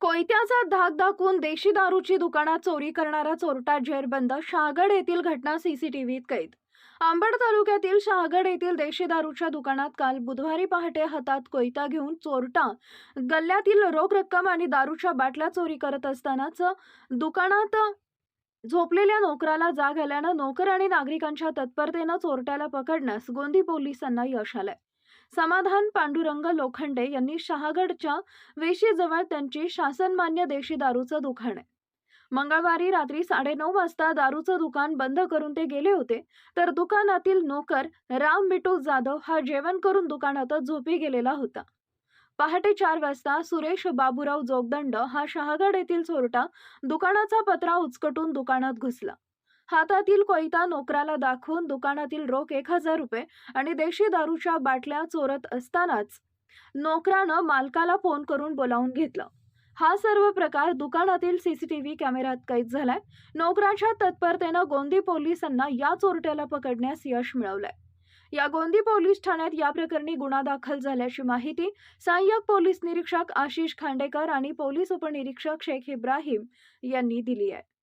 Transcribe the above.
कोयत्याचा धाक दाखवून देशी दारूची दुकानात चोरी करणारा चोरटा जेरबंद शहागड येथील घटना सीसीटीव्हीत कैद. आंबड तालुक्यातील शहागड येथील देशी दारूच्या दुकानात काल बुधवारी पहाटे हातात कोयता घेऊन चोरटा गल्ल्यातील रोख रक्कम आणि दारूच्या बाटल्या चोरी करत असतानाच दुकानात झोपलेल्या नोकराला जाग आल्यानं नोकर आणि नागरिकांच्या तत्परतेनं चोरट्याला पकडण्यास गोंदी पोलिसांना यश आलंय. समाधान पांडुरंग लोखंडे यांनी शहागडच्या वेशीजवळ त्यांची शासनमान्य देशी दारूचं दुकान आहे. मंगळवारी रात्री साडेनऊ वाजता दारूचं दुकान बंद करून ते गेले होते तर दुकानातील नोकर राम मिटू जाधव हा जेवण करून दुकानातच झोपी गेलेला होता. पहाटे चार वाजता सुरेश बाबूराव जोगदंड हा शहागड येथील चोरटा दुकानाचा पत्रा उचकटून दुकानात घुसला. हातातील कोयता नोकराला दाखवून दुकानातील रोख एक हजार रुपये आणि देशी दारूच्या बाटल्या चोरत असतानाच नोकरानं मालकाला फोन करून बोलावून घेतलं. हा सर्व प्रकार दुकानातील सीसीटीव्ही कॅमेऱ्यात कैद झालाय. नोकराच्या तत्परतेनं गोंदी पोलिसांना या चोरट्याला पकडण्यास यश मिळवलंय. या गोंदी पोलीस ठाण्यात या प्रकरणी गुन्हा दाखल झाल्याची माहिती सहाय्यक पोलीस निरीक्षक आशिष खांडेकर आणि पोलीस उपनिरीक्षक शेख इब्राहिम यांनी दिली आहे.